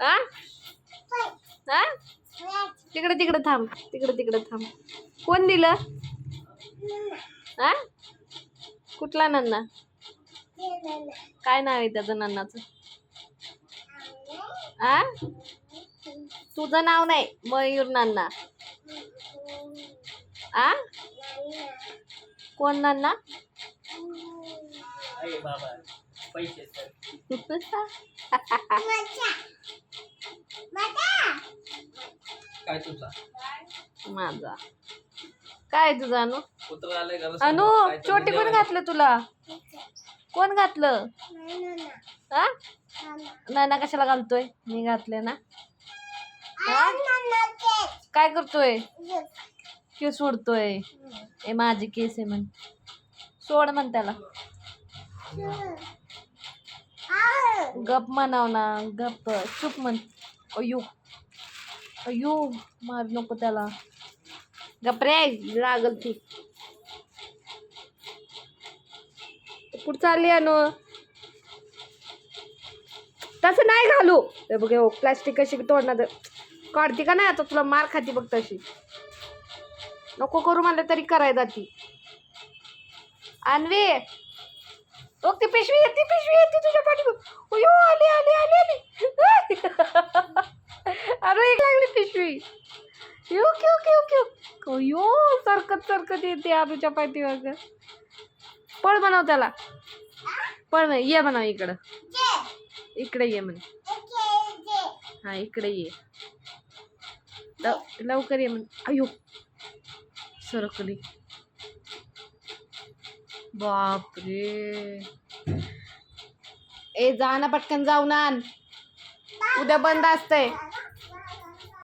आ? हा तिकडे तिकडे थांब. तिकडे तिकडे थांब. कोण दिलं? हा कुठला नन्ना? काय नाव आहे त्याचं नन्नाचं? आ? तुझं नाव नाही मयूर नन्ना. आ? कोण नन्ना? पैसे सर. काय तुझा? माझा. काय तुझा अनु? कुत्र आलंय का अनु चोटी कोण घातलं तुला? कोण घातलं? हा? नाना. कशाला घालतोय? मी घातले ना. हा? काय करतोय? केस. सोडतोय ए माझी केस आहे म्हण. सोड म्हण त्याला. गप म्हणाव ना गप. चुप म्हण. अयो अयो मार नको त्याला. गप रे लागल ती. कुठं चालली अनु? तसं नाही घालू. ते बघ प्लास्टिक कशी तोडणार. काढते का नाही आता? तुला मार खाती बघ तशी. नको करू म्हणलं तरी करायला ती आणवी बघ ती पिशवी येते पिशवी येते तुझ्या पाठी अयो आली आली आली आली. अरे एक लागली पिशवी. यो क्यू क्यू क्यू अयो सरकत सरकत येते आरूच्या पाठीवर पळ बनव त्याला. पळ म्हण ये बनव इकडं. इकडे ये म्हणे. हा इकडे ये. लव- लवकर ये म्हण. अयो सरकली. बापरे. ए जा ना पटकन जाऊन आण. उद्या बंद असतंय.